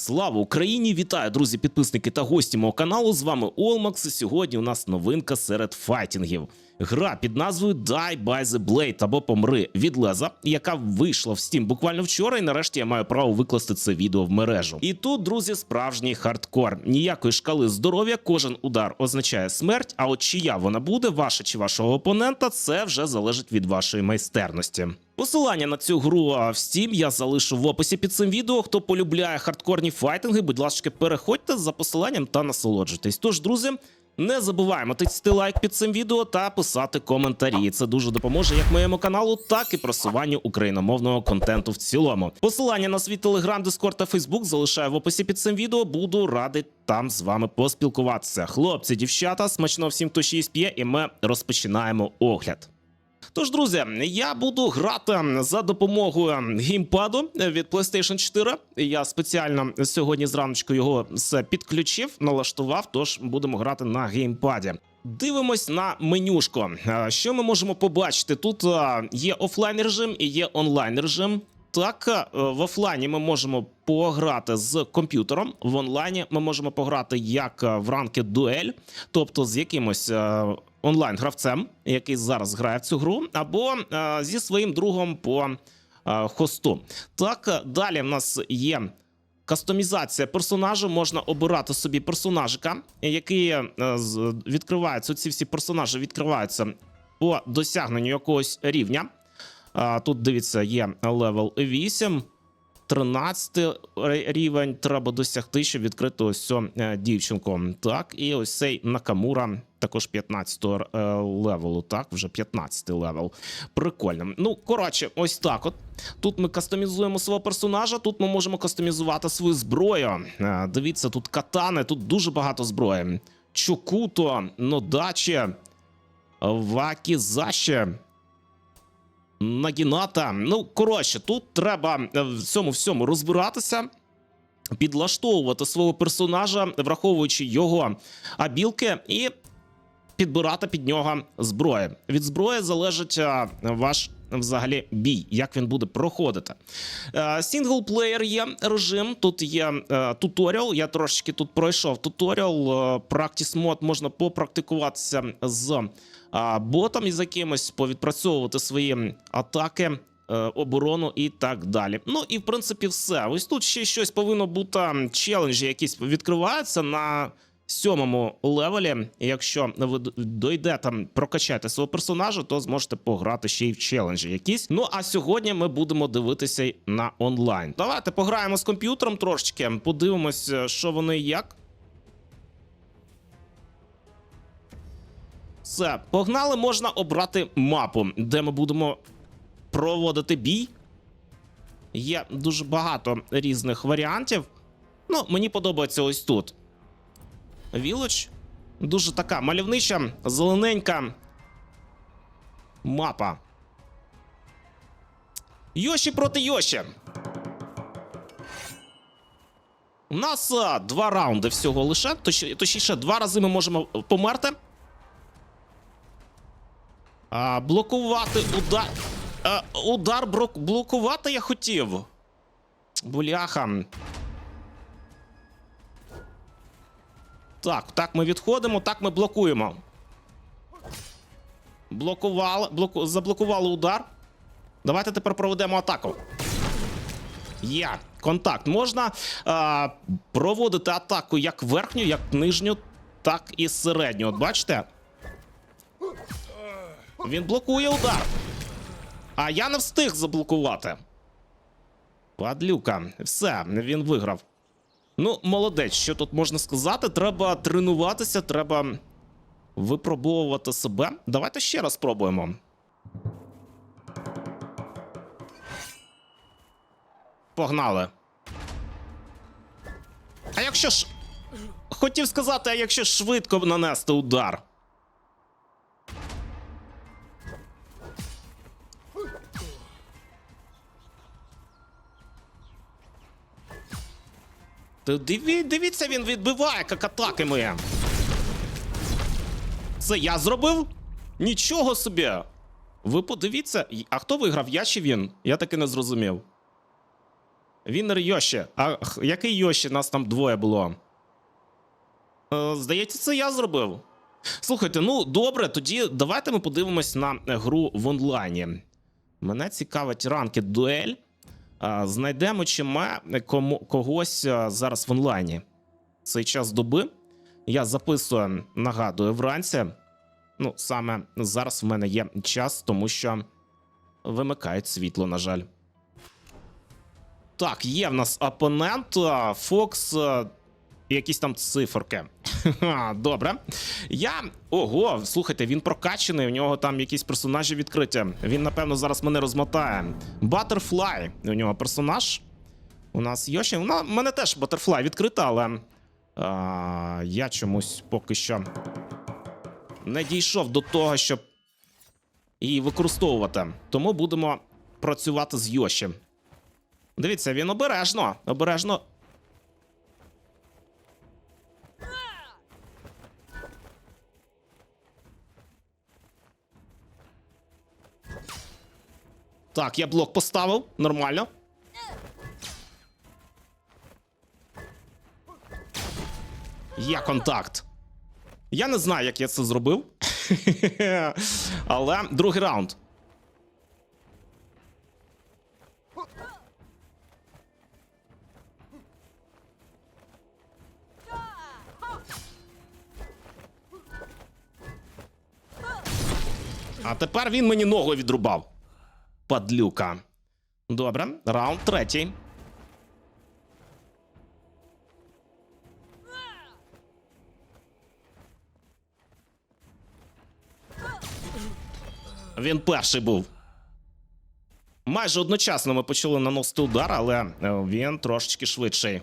Слава Україні! Вітаю, друзі, підписники та гості мого каналу. З вами Олмакс. І сьогодні у нас новинка серед файтінгів. Гра під назвою Die by the Blade або Помри від Леза, яка вийшла в Steam буквально вчора, і нарешті я маю право викласти це відео в мережу. І тут, друзі, справжній хардкор. Ніякої шкали здоров'я, кожен удар означає смерть. А от чия вона буде, ваша чи вашого опонента, це вже залежить від вашої майстерності. Посилання на цю гру в Steam я залишу в описі під цим відео. Хто полюбляє хардкорні файтинги, будь ласка, переходьте за посиланням та насолоджуйтесь. Тож, друзі, не забуваємо тисти лайк під цим відео та писати коментарі. Це дуже допоможе як моєму каналу, так і просуванню україномовного контенту в цілому. Посилання на свій телеграм, дискорд та фейсбук залишаю в описі під цим відео. Буду радий там з вами поспілкуватися. Хлопці, дівчата, смачно всім, хто ще п'є, і ми розпочинаємо огляд. Тож, друзі, я буду грати за допомогою геймпаду від PlayStation 4. Я спеціально сьогодні зраночку його підключив, налаштував. Тож будемо грати на геймпаді. Дивимось на менюшку. Що ми можемо побачити? Тут є офлайн режим і є онлайн режим. Так, в офлайні ми можемо пограти з комп'ютером. В онлайні ми можемо пограти як в ранки дуель, тобто з якимось онлайн-гравцем, який зараз грає в цю гру, або е, зі своїм другом по е, хосту. Так, е, далі в нас є. Кастомізація персонажу можна обирати собі персонажика, який відкриваються. Ці всі персонажі відкриваються по досягненню якогось рівня. Тут дивіться, є левел 8, 13 рівень треба досягти, щоб відкрити ось цю е, дівчинку. Так, і ось цей Накамура також 15 е, левелу. Так, вже 15 левел. Прикольно. Ну, коротше, ось так. От тут ми кастомізуємо свого персонажа. Тут ми можемо кастомізувати свою зброю. Е, Дивіться, тут катани, тут дуже багато зброї. Чокуто, Нодаче, Вакізаше. Нагіната. Ну, коротше, тут треба е, в цьому всьому розбиратися, підлаштовувати свого персонажа, враховуючи його абілки, і підбирати під нього зброю. Від зброї залежить е, ваш взагалі бій, як він буде проходити. Е, Сінглплеєр є режим, тут є туторіал. Я трошечки тут пройшов туторіал. Practice мод можна попрактикуватися з а, ботом із якимось, повідпрацьовувати свої атаки. е, Оборону і так далі. Ну і в принципі все. Ось тут ще щось повинно бути. Челенджі якісь відкриваються на сьомому левелі. І Якщо ви д- дойдете прокачати свого персонажа, то зможете пограти ще й в челенджі якісь. Ну а сьогодні ми будемо дивитися на онлайн. Давайте пограємо з комп'ютером трошечки, подивимось, що вони і як. Все, погнали, можна обрати мапу, де ми будемо проводити бій. Є дуже багато різних варіантів. Ну, мені подобається ось тут. Вілоч. Дуже така мальовнича, зелененька мапа. Йоші проти Йоші. У нас а, два раунди всього лише. Точ- Точніше, два рази ми можемо померти. А, блокувати удар. А, удар брок... блокувати я хотів. Буляха. Так, так ми відходимо, так ми блокуємо. Блокували, блоку... заблокували удар. Давайте тепер проведемо атаку. Є, контакт. Можна а, проводити атаку як верхню, як нижню, так і середню. От бачите? Він блокує удар. А я не встиг заблокувати. Падлюка. Все, він виграв. Ну, молодець, що тут можна сказати? Треба тренуватися, треба випробовувати себе. Давайте ще раз спробуємо. Погнали. А якщо ж. Хотів сказати, а якщо швидко нанести удар. Диві, дивіться, він відбиває як атаки. Це я зробив? Нічого собі. Ви подивіться, а хто виграв? Я чи він? Я таки не зрозумів. Вінер Йоші. А який Йоші? Нас там двоє було. Е, здається, це я зробив. Слухайте, ну добре, тоді давайте ми подивимось на е, гру в онлайні. Мене цікавить ранкет дуель. Знайдемо чи ми кому, когось зараз в онлайні. Цей час доби. Я записую, нагадую, вранці. Ну, саме зараз в мене є час, тому що вимикають світло, на жаль. Так, є в нас опонент. Фокс. Якісь там циферки. Добре. Я. Ого, слухайте, він прокачаний, у нього там якісь персонажі відкриті. Він, напевно, зараз мене розмотає. Батерфлай. У нього персонаж. У нас Йоші. У мене теж Батерфлай відкрита, але. А, я чомусь поки що не дійшов до того, щоб її використовувати. Тому будемо працювати з Йоші. Дивіться, він обережно. Обережно Так, я блок поставив. Нормально. Є контакт. Я не знаю, як я це зробив. Але другий раунд. А тепер він мені ногу відрубав. Падлюка. Добре, раунд третій. Він перший був. Майже одночасно ми почали наносити удар, але е, він трошечки швидший.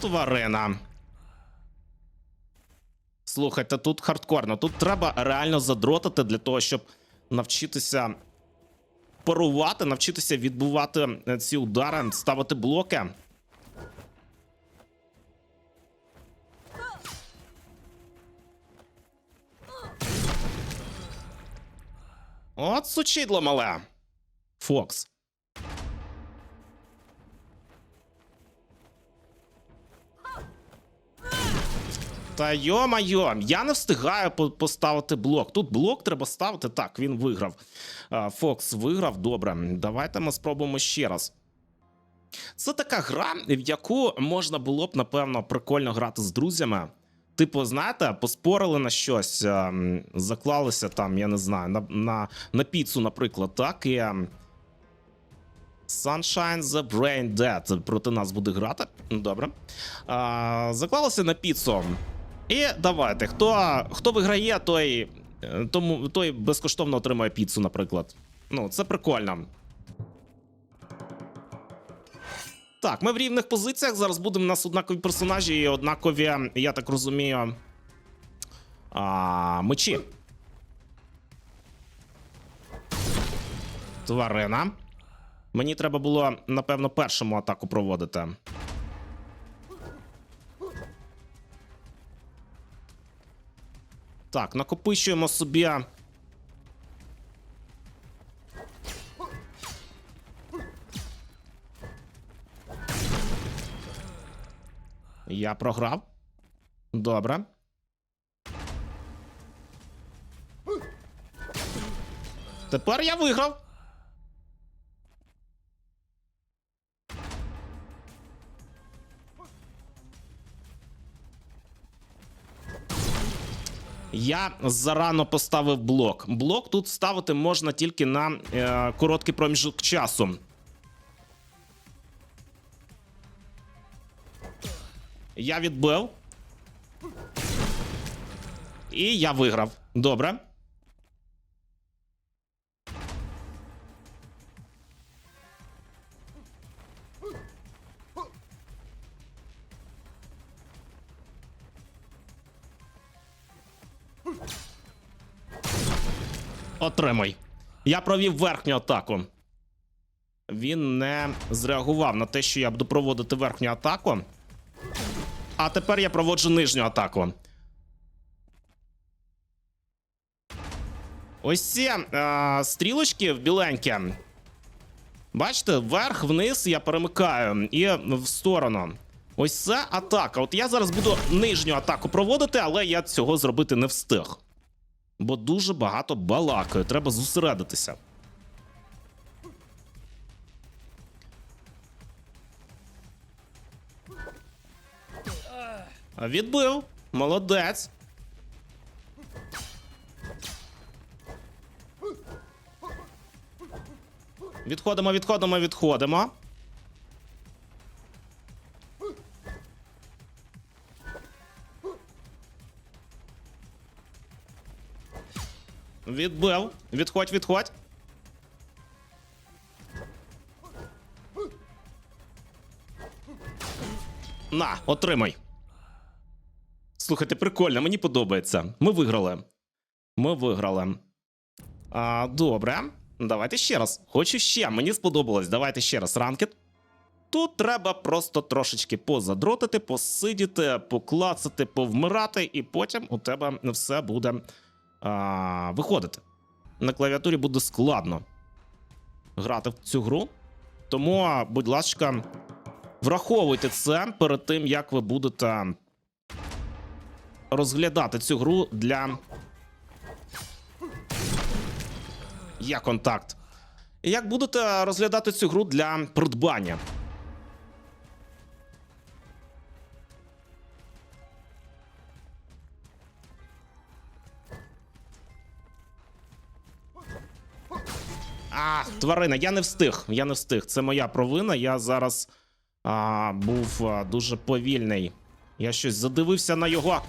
Тварина. Слухайте, тут хардкорно. Тут треба реально задротити для того, щоб навчитися парувати, навчитися відбувати е, ці удари, ставити блоки. От сучідло мале. Фокс. Та йо-майо, я не встигаю поставити блок. Тут блок треба ставити. Так, він виграв. Фокс виграв. Добре. Давайте ми спробуємо ще раз. Це така гра, в яку можна було б, напевно, прикольно грати з друзями. Типу, знаєте, поспорили на щось, заклалися там, я не знаю, на, на, на піцу, наприклад, так, і. Sunshine the Brain Dead проти нас буде грати. Добре. А, заклалися на піцу. І давайте, хто, хто виграє, той, е, тому, той безкоштовно отримає піцу, наприклад. Ну, це прикольно. Так, ми в рівних позиціях. Зараз будемо у нас однакові персонажі і однакові, я так розумію. А, мечі. Тварина. Мені треба було, напевно, першому атаку проводити. Так, накопичуємо собі. Я програв. Добре. Тепер я виграв. Я зарано поставив блок. Блок тут ставити можна тільки на е, короткий проміжок часу. Я відбив. І я виграв. Добре. Отримай. Я провів верхню атаку. Він не зреагував на те, що я буду проводити верхню атаку. А тепер я проводжу нижню атаку. Ось ці е, стрілочки в біленьке. Бачите, вверх, вниз я перемикаю і в сторону. Ось це атака. От я зараз буду нижню атаку проводити, але я цього зробити не встиг. Бо дуже багато балакаю, треба зосередитися. Відбив. Молодець. Відходимо, відходимо, відходимо. Відбив. Відходь, відходь. На, отримай. Слухайте, прикольно, мені подобається. Ми виграли. Ми виграли. А, добре. Давайте ще раз. Хочу ще. Мені сподобалось. Давайте ще раз ранкет. Тут треба просто трошечки позадротити, посидіти, поклацати, повмирати, і потім у тебе все буде а, виходити. На клавіатурі буде складно грати в цю гру. Тому, будь ласка, враховуйте це перед тим, як ви будете розглядати цю гру для. Є контакт. І Як будете розглядати цю гру для придбання? А, тварина, я не встиг. Я не встиг. Це моя провина. Я зараз а, був а, дуже повільний. Я щось задивився на його.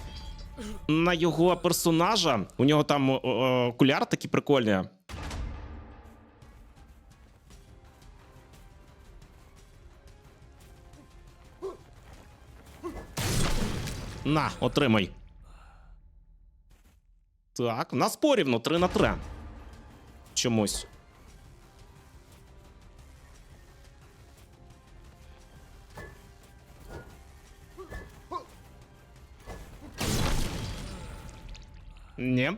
На його персонажа. У нього там окуляр такі прикольні. На, отримай. Так, у нас порівну 3 на 3. Чомусь. Ні.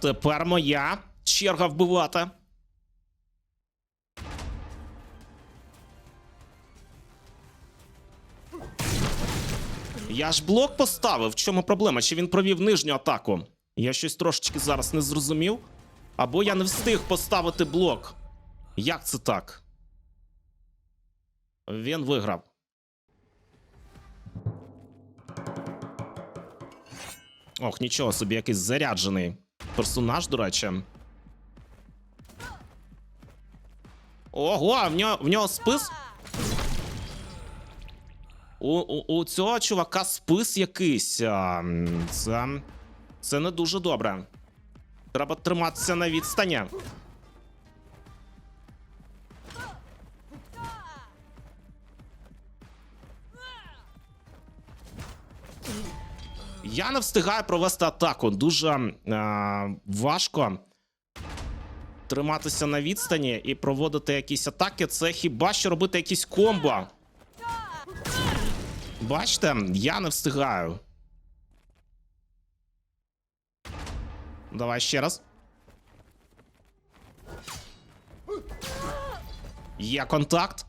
Тепер моя черга вбивати. Я ж блок поставив. В чому проблема? Чи він провів нижню атаку? Я щось трошечки зараз не зрозумів. Або я не встиг поставити блок. Як це так? Він виграв. Ох, нічого собі, якийсь заряджений персонаж, до речі. Ого, в нього, в нього спис. У, у, у цього чувака спис якийсь. Це, це не дуже добре. Треба триматися на відстані. Я не встигаю провести атаку. Дуже е, важко триматися на відстані і проводити якісь атаки. Це хіба що робити якісь комбо. Бачите, я не встигаю. Давай ще раз. Є контакт.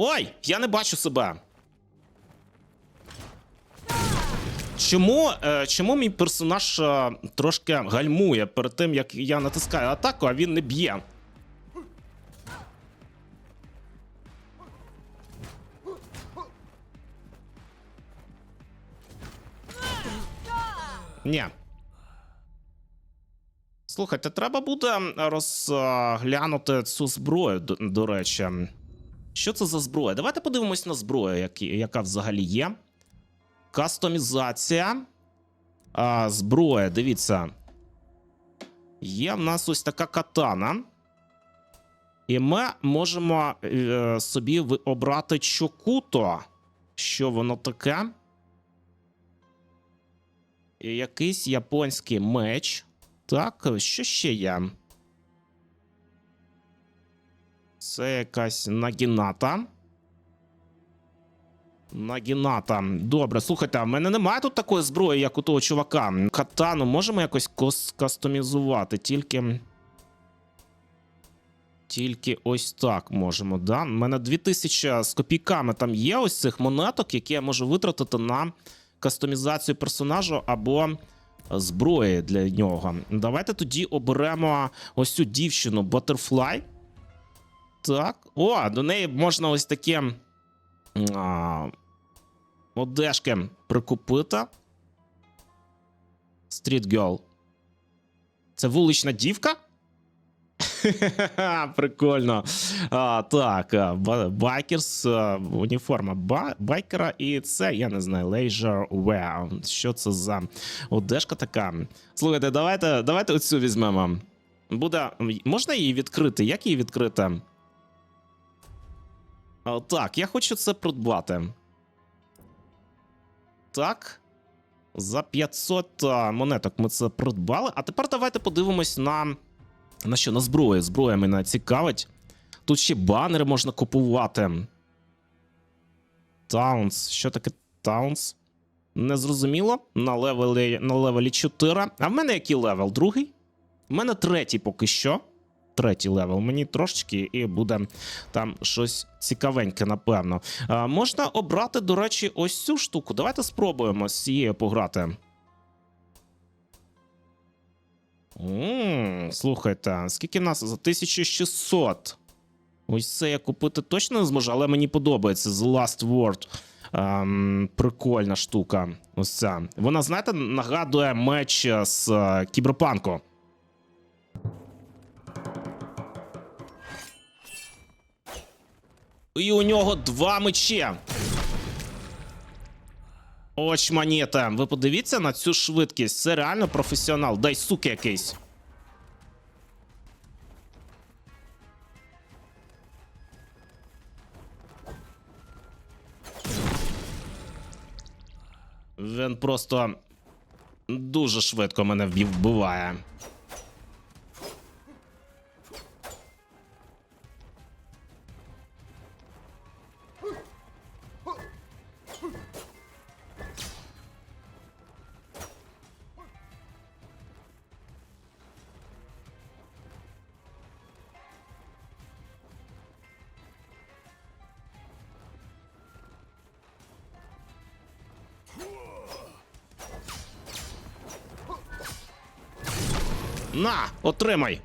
Ой, я не бачу себе. Чому, е, чому мій персонаж е, трошки гальмує перед тим, як я натискаю атаку, а він не б'є? Ні. Слухайте, треба буде розглянути цю зброю, до, до речі. Що це за зброя? Давайте подивимось на зброю, яка взагалі є. Кастомізація. А, Зброя, дивіться. Є в нас ось така катана. І ми можемо е, собі обрати чокуто. Що воно таке? І якийсь японський меч. Так, що ще є? Це якась нагіната. Нагіната. Добре, слухайте, а в мене немає тут такої зброї, як у того чувака. Катану можемо якось кастомізувати, тільки. Тільки ось так можемо, да? У мене 2000 з копійками там є ось цих монеток, які я можу витратити на кастомізацію персонажу або зброї для нього. Давайте тоді оберемо ось цю дівчину Butterfly. Так. О, до неї можна ось таке а, одежки прикупити. Street Girl. Це вулична дівка? Прикольно. А, так, байкерс, а, уніформа ба- байкера, і це, я не знаю, leisure wear. Що це за одежка така? Слухайте, давайте, давайте оцю візьмемо. Буде. Можна її відкрити? Як її відкрити? А, так, я хочу це придбати. Так. За 500 монеток ми це придбали. А тепер давайте подивимось на. На що? На зброю. Зброя мене цікавить. Тут ще банери можна купувати. Таунс. Що таке Таунс? Незрозуміло. На левелі, на левелі 4. А в мене який левел? Другий? У мене третій поки що. Третій левел. Мені трошечки і буде там щось цікавеньке, напевно. А, можна обрати, до речі, ось цю штуку. Давайте спробуємо з цією пограти. Ммм, слухайте, скільки нас за 1600? Ось це я купити точно не зможу, але мені подобається The Last Word. Ем, прикольна штука. Ось ця. Вона, знаєте, нагадує меч з е, кіберпанку. І у нього два мечі. Очманіта. Ви подивіться на цю швидкість. Це реально професіонал. Дай суки якийсь. Він просто дуже швидко мене вбиває. Отримай.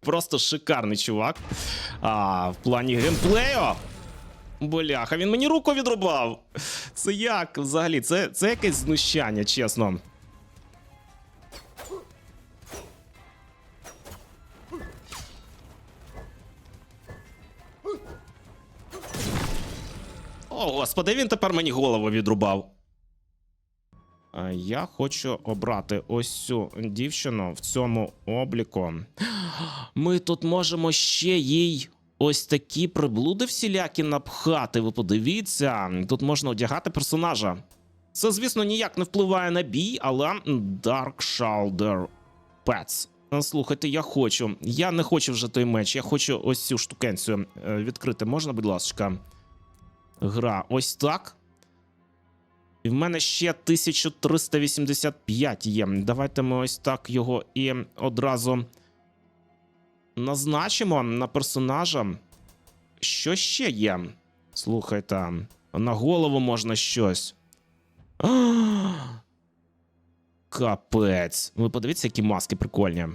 Просто шикарний чувак. А в плані геймплею. Бляха, він мені руку відрубав. Це як взагалі? Це, це якесь знущання, чесно. Господи, він тепер мені голову відрубав. А Я хочу обрати ось цю дівчину в цьому обліку. Ми тут можемо ще їй ось такі приблуди всілякі напхати. Ви подивіться, тут можна одягати персонажа. Це, звісно, ніяк не впливає на бій, але Dark Shoulder Pets. Слухайте, я хочу. Я не хочу вже той меч, я хочу ось цю штукенцю е, відкрити. Можна, будь ласка? Гра ось так. І в мене ще 1385 є. Давайте ми ось так його і одразу назначимо на персонажа. Що ще є? Слухайте, на голову можна щось. Капець. Ви подивіться, які маски прикольні.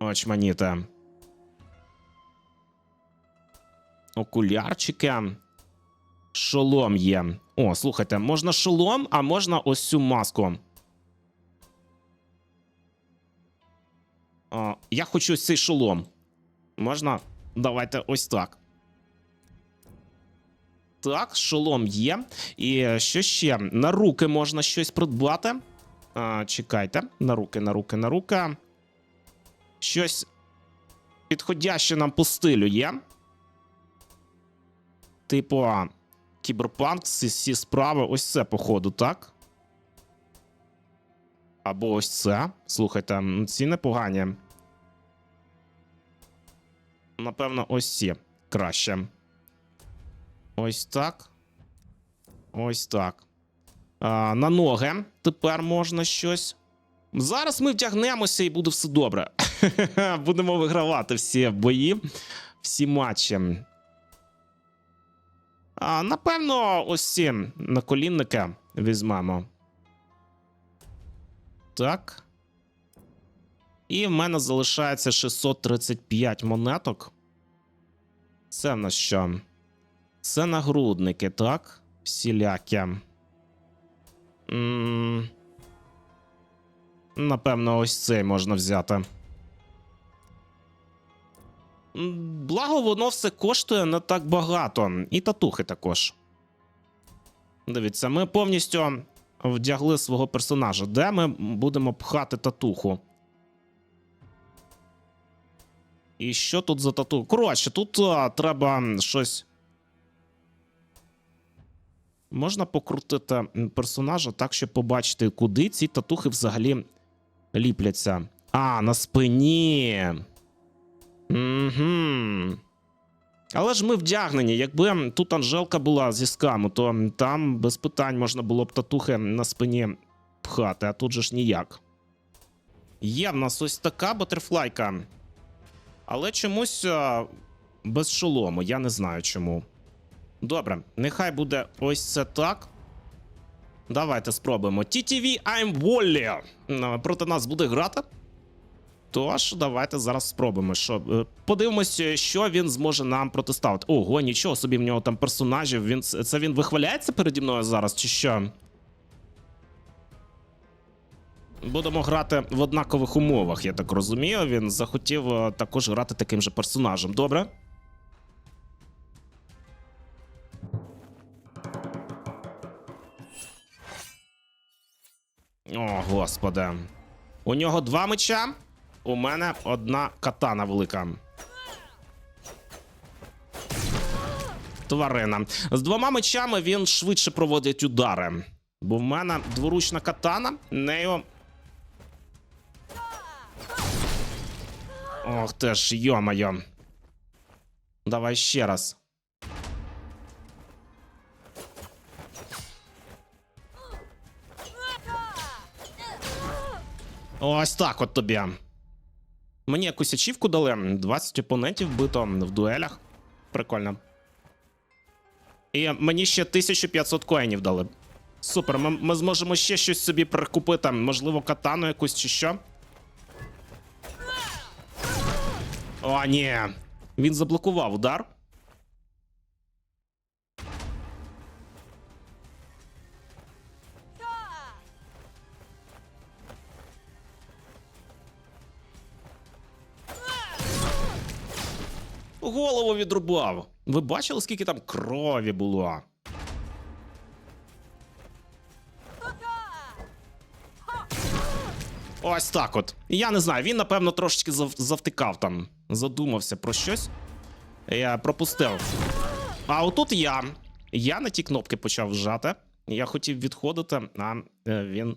Очманіте. Окулярчики. Шолом є. О, слухайте, можна шолом, а можна ось цю маску. О, я хочу ось цей шолом. Можна? Давайте ось так. Так, шолом є. І що ще? На руки можна щось придбати. А, чекайте. На руки, на руки, на руки. Щось підходяще нам по стилю є. Типу, кіберпанк, всі, справи, ось це, походу, так? Або ось це. Слухайте, ці непогані. Напевно, ось ці краще. Ось так. Ось так. А, на ноги тепер можна щось. Зараз ми вдягнемося і буде все добре. Будемо вигравати всі бої, всі матчі. А, напевно, ось ці наколінники візьмемо. Так. І в мене залишається 635 монеток. Це в нас що? Це нагрудники, так? Всілякі. Напевно, ось цей можна взяти. Благо, воно все коштує не так багато. І татухи також. Дивіться, ми повністю вдягли свого персонажа. Де ми будемо пхати татуху? І що тут за тату? Коротше, тут а, треба щось. Можна покрутити персонажа так, щоб побачити, куди ці татухи взагалі ліпляться. А, на спині. Угу. Але ж ми вдягнені. Якби тут Анжелка була зі скаму, то там без питань можна було б татухи на спині пхати, а тут же ж ніяк. Є в нас ось така батерфлайка. Але чомусь без шолому, я не знаю чому. Добре, нехай буде ось це так. Давайте спробуємо. TTV I'm Wally. Проти нас буде грати. Тож, давайте зараз спробуємо. Що, е, подивимося, що він зможе нам протиставити. Ого, нічого собі в нього там персонажів. Він, це він вихваляється переді мною зараз, чи що? Будемо грати в однакових умовах, я так розумію. Він захотів е, також грати таким же персонажем. Добре? О, господи. У нього два меча, у мене одна катана велика. Тварина. З двома мечами він швидше проводить удари. Бо в мене дворучна катана, нею. Ох ти ж, йо-моє. Давай ще раз. Ось так от тобі. Мені якусь ачівку дали. 20 опонентів бито в дуелях. Прикольно. І мені ще 1500 коїнів дали. Супер, ми, ми зможемо ще щось собі прикупити. Можливо, катану якусь чи що. О, ні. Він заблокував удар. Голову відрубав. Ви бачили, скільки там крові було? Ось так от. Я не знаю, він, напевно, трошечки зав- завтикав там, задумався про щось. Я пропустив. А отут я. Я на ті кнопки почав вжати. Я хотів відходити, а е, він.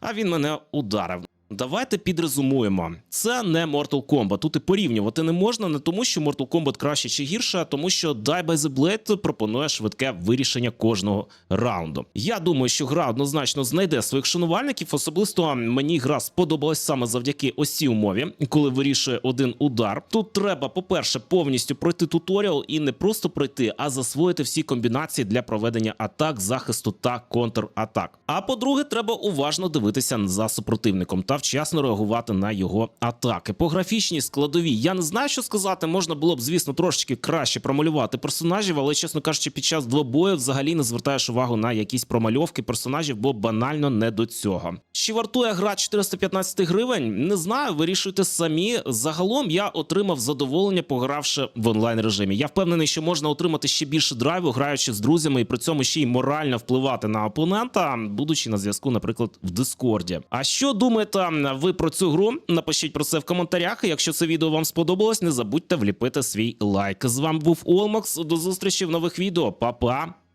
А він мене ударив. Давайте підрезумуємо. Це не Mortal Kombat. Тут і порівнювати не можна, не тому, що Mortal Kombat краще чи гірше, а тому, що Die by the Blade пропонує швидке вирішення кожного раунду. Я думаю, що гра однозначно знайде своїх шанувальників. Особисто мені гра сподобалась саме завдяки ось умові, коли вирішує один удар. Тут треба, по-перше, повністю пройти туторіал і не просто пройти, а засвоїти всі комбінації для проведення атак, захисту та контратак. А по-друге, треба уважно дивитися за супротивником та вчасно реагувати на його атаки. По графічній складовій я не знаю, що сказати. Можна було б, звісно, трошечки краще промалювати персонажів, але чесно кажучи, під час двобою взагалі не звертаєш увагу на якісь промальовки персонажів, бо банально не до цього. Чи вартує гра 415 гривень? Не знаю, вирішуйте самі. Загалом я отримав задоволення, погравши в онлайн режимі. Я впевнений, що можна отримати ще більше драйву, граючи з друзями, і при цьому ще й морально впливати на опонента, будучи на зв'язку, наприклад, в Дискорді. А що думаєте ви про цю гру? Напишіть про це в коментарях. Якщо це відео вам сподобалось, не забудьте вліпити свій лайк. З вами був Олмакс. До зустрічі в нових відео. Па-па!